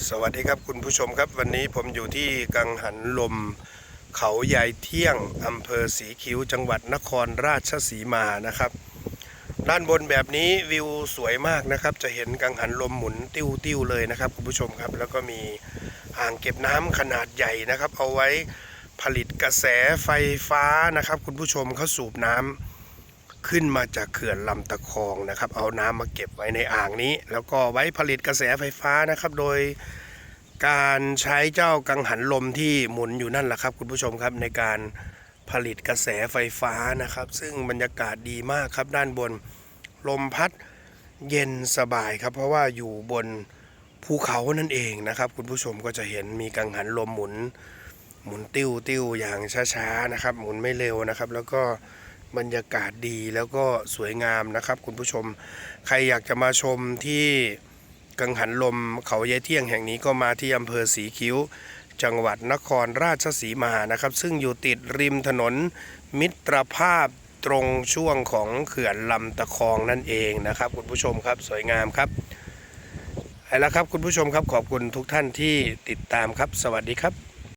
สวัสดีครับคุณผู้ชมครับวันนี้ผมอยู่ที่กังหันลม เขาใหญ่เที่ยงอำเภอสีคิ้วจังหวัดนครราชสีมานะครับ ด้านบนแบบนี้วิวสวยมากนะครับ จะเห็นกังหันลมหมุนติ้วติ้วๆเลยนะครับ คุณผู้ชมครับ แล้วก็มีอ่างเก็บน้ำขนาดใหญ่นะครับ เอาไว้ผลิตกระแสไฟฟ้านะครับ คุณผู้ชมเขาสูบน้ำ ขึ้นมาจากเขื่อนลำตะคองนะครับ เอาน้ำมาเก็บไว้ในอ่างนี้ แล้วก็ไว้ผลิตกระแสไฟฟ้านะครับ โดยการใช้เจ้ากังหันลมที่หมุนอยู่นั่นแหละครับ คุณผู้ชมครับในการผลิตกระแสไฟฟ้านะครับ ซึ่งบรรยากาศดีมากครับด้านบนลมพัดเย็นสบายครับ เพราะว่าอยู่บนภูเขานั่นเองนะครับ คุณผู้ชมก็จะเห็นมีกังหันลมหมุน หมุนติ้วติ้วอย่างช้าๆนะครับ หมุนไม่เร็วนะครับ แล้วก็ บรรยากาศดีแล้วก็สวยงามนะครับ คุณผู้ชม ใครอยากจะมาชมที่กังหันลมเขายายเที่ยงแห่งนี้ก็มาที่อำเภอสีคิ้ว จังหวัดนครราชสีมานะครับ ซึ่งอยู่ติดริมถนนมิตรภาพตรงช่วงของเขื่อนลำตะคองนั่นเองนะครับ คุณผู้ชมครับสวยงามครับเอาละครับคุณผู้ชมครับขอบคุณทุกท่านที่ติดตามครับ สวัสดีครับ